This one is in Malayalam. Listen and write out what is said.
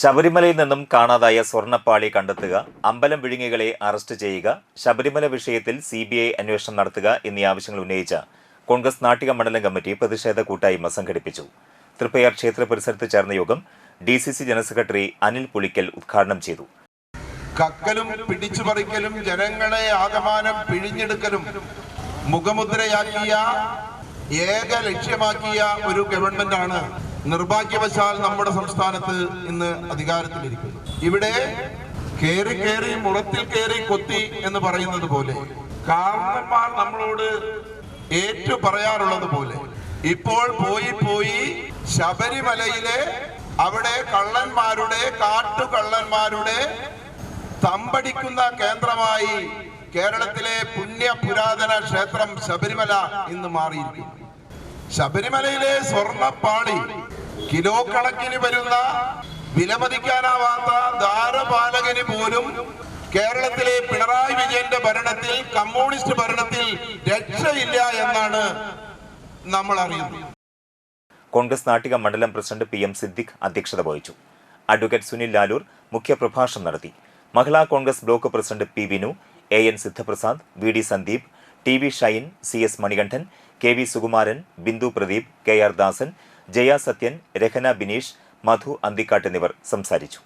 ശബരിമലയിൽ നിന്നും കാണാതായ സ്വർണപ്പാളി കണ്ടെത്തുക അമ്പലം വിഴുങ്ങികളെ അറസ്റ്റ് ചെയ്യുക ശബരിമല വിഷയത്തിൽ സി ബി ഐ അന്വേഷണം നടത്തുക എന്നീ ആവശ്യങ്ങൾ ഉന്നയിച്ച കോൺഗ്രസ് നാട്ടിക മണ്ഡലം കമ്മിറ്റി പ്രതിഷേധ കൂട്ടായ്മ സംഘടിപ്പിച്ചു. തൃപ്പയാർ ക്ഷേത്ര പരിസരത്ത് ചേർന്ന യോഗം D C C general secretary Anil Pulikkal ഉദ്ഘാടനം ചെയ്തു. കക്കലും പിടിച്ചുപറിക്കലും ജനങ്ങളെ ആകമാനം പിഴിഞ്ഞെടുക്കലും മുഖമുദ്രയാക്കിയ ഏക ലക്ഷ്യമാക്കിയ ഒരു ഗവൺമെന്റാണ് നിർഭാഗ്യവശാൽ നമ്മുടെ സംസ്ഥാനത്ത് ഇന്ന് അധികാരത്തിലിരിക്കുന്നു. ഇവിടെ കേറി കേറി മുറത്തിൽ കേറി കൊത്തി എന്ന് പറയുന്നത് പോലെ കാരണന്മാർ നമ്മളോട് ഏറ്റു പറയാറുള്ളത് പോലെ ഇപ്പോൾ പോയി പോയി ശബരിമലയിലെ അവിടെ കള്ളന്മാരുടെ കാട്ടുകള്ളന്മാരുടെ തമ്പടിക്കുന്ന കേന്ദ്രമായി കേരളത്തിലെ പുണ്യ പുരാതന ക്ഷേത്രം ശബരിമല ഇന്ന് മാറിയിരിക്കുന്നു. ശബരിമലയിലെ സ്വർണപ്പാളി കിലോ കണക്കിന് വരുന്ന വിലമതിക്കാനാവാത്ത ദാരപാലകന് പോലും കേരളത്തിലെ പിണറായി വിജയന്റെ ഭരണത്തിൽ കമ്മ്യൂണിസ്റ്റ് ഭരണത്തിൽ രക്ഷയില്ല എന്നാണ് നമ്മൾ അറിയുന്നത്. കോൺഗ്രസ് നാട്ടിക മണ്ഡലം പ്രസിഡന്റ് പി എം സിദ്ദിഖ് അധ്യക്ഷത വഹിച്ചു. അഡ്വക്കേറ്റ് സുനിൽ ലാലൂർ മുഖ്യപ്രഭാഷണം നടത്തി. Mahila Congress block president P Vinu A N Sidhaprasad V D Sandeep T V Shine C S Manikandan K V Sukumaran Bindu Pradeep K R Dasan Jaya Sathyan Rahana Bineesh Madhu Anthikkad എന്നിവർ സംസാരിച്ചു.